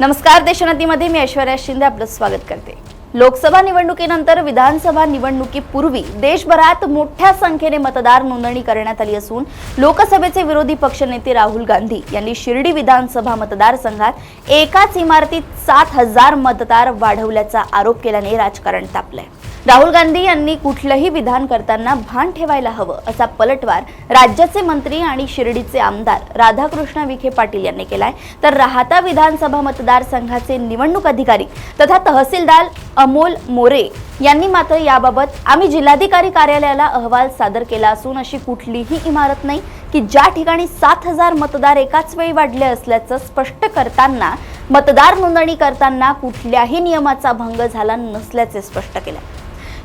नमस्कार देशोन्नतीमध्ये मी ऐश्वर्या शिंदे आपलं स्वागत करते. लोकसभा निवडणुकीनंतर विधानसभा निवडणुकीपूर्वी देशभरात मोठ्या संख्येने मतदार नोंदणी करण्यात आली असून लोकसभेचे विरोधी पक्षनेते राहुल गांधी यांनी शिर्डी विधानसभा मतदारसंघात एकाच इमारतीत सात हजार मतदार वाढवल्याचा आरोप केल्याने राजकारण तापलंय. राहुल गांधी यांनी कुठलंही विधान करताना भान ठेवायला हवं असा पलटवार राज्याचे मंत्री आणि शिर्डीचे आमदार राधाकृष्ण विखे पाटील यांनी केलाय. तर राहता विधानसभा मतदारसंघाचे निवडणूक अधिकारी तथा तहसीलदार अमोल मोरे यांनी मात्र याबाबत आम्ही जिल्हाधिकारी कार्यालयाला अहवाल सादर केला असून अशी कुठलीही इमारत नाही की ज्या ठिकाणी सात हजार मतदार एकाच वेळी वाढले असल्याचं स्पष्ट करताना मतदार नोंदणी करताना कुठल्याही नियमाचा भंग झाला नसल्याचे स्पष्ट केलं.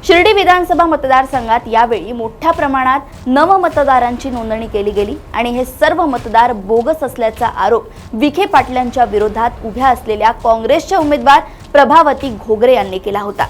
शिर्डी विधानसभा मतदारसंघात यावेळी मोठ्या प्रमाणात नवमतदारांची नोंदणी केली गेली आणि हे सर्व मतदार बोगस असल्याचा आरोप विखे पाटलांच्या विरोधात उभ्या असलेल्या काँग्रेसच्या उमेदवार प्रभावती घोगरे यांनी केला होता.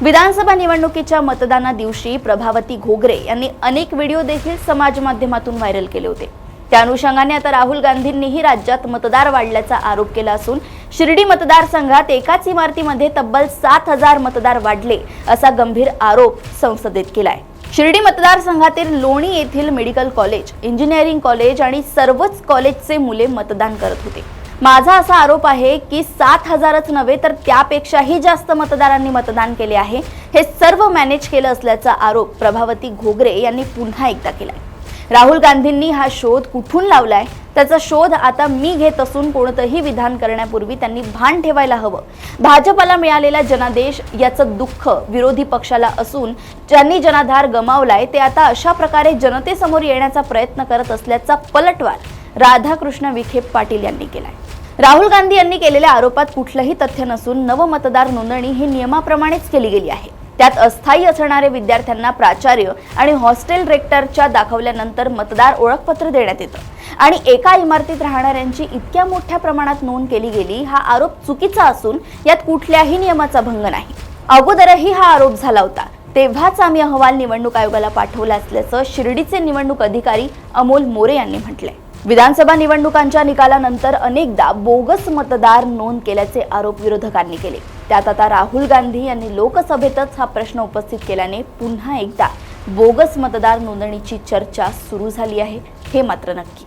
विधानसभा निवडणुकीच्या मतदाना दिवशी प्रभावती घोगरे यांनी अनेक व्हिडिओ देखील समाज माध्यमातून व्हायरल केले होते. त्या अनुषंगाने आता राहुल गांधींनीही राज्यात मतदार वाढल्याचा आरोप केला असून शिर्डी मतदारसंघात एकाच इमारतीमध्ये तब्बल सात हजार मतदार वाढले असा गंभीर आरोप संसदेत केलाय. शिर्डी मतदारसंघातील लोणी येथील मेडिकल कॉलेज इंजिनिअरिंग कॉलेज आणि सर्वच कॉलेजचे मुले मतदान करत होते. माझा असा आरोप आहे की सात हजारच नव्हे तर त्यापेक्षाही जास्त मतदारांनी मतदान केले आहे. हे सर्व मॅनेज केलं असल्याचा आरोप प्रभावती घोगरे यांनी पुन्हा एकदा केलाय. राहुल गांधींनी हा शोध कुठून लावलाय? त्याचा शोध आता मी घेत असून कोणतंही विधान करण्यापूर्वी त्यांनी भान ठेवायला हवं. भाजपला मिळालेला जनादेश याचं दुःख विरोधी पक्षाला असून ज्यांनी जनाधार गमावलाय ते आता अशा प्रकारे जनतेसमोर येण्याचा प्रयत्न करत असल्याचा पलटवार राधाकृष्ण विखे पाटील यांनी केलाय. राहुल गांधी यांनी केलेल्या आरोपात कुठलंही तथ्य नसून नवमतदार नोंदणी ही नियमाप्रमाणेच केली गेली आहे. त्यात अस्थायी असणारे विद्यार्थ्यांना प्राचार्य आणि हॉस्टेल रेक्टरच्या दाखवल्यानंतर मतदार ओळखपत्र देण्यात येतं. आणि एका इमारतीत राहणाऱ्यांची इतक्या मोठ्या प्रमाणात नोंद केली गेली हा आरोप चुकीचा असून यात कुठल्याही नियमाचा भंग नाही. अगोदरही हा आरोप झाला होता. तेव्हाच आम्ही अहवाल निवडणूक आयोगाला पाठवला असल्याचं शिर्डीचे निवडणूक अधिकारी अमोल मोरे यांनी म्हटलंय. विधानसभा निवडणुकांच्या निकालानंतर अनेकदा बोगस मतदार नोंद केल्याचे आरोप विरोधकांनी केले. त्यात आता राहुल गांधी यांनी लोकसभेतच हा प्रश्न उपस्थित केल्याने पुन्हा एकदा बोगस मतदार नोंदणीची चर्चा सुरू झाली आहे. हे मात्र नक्की.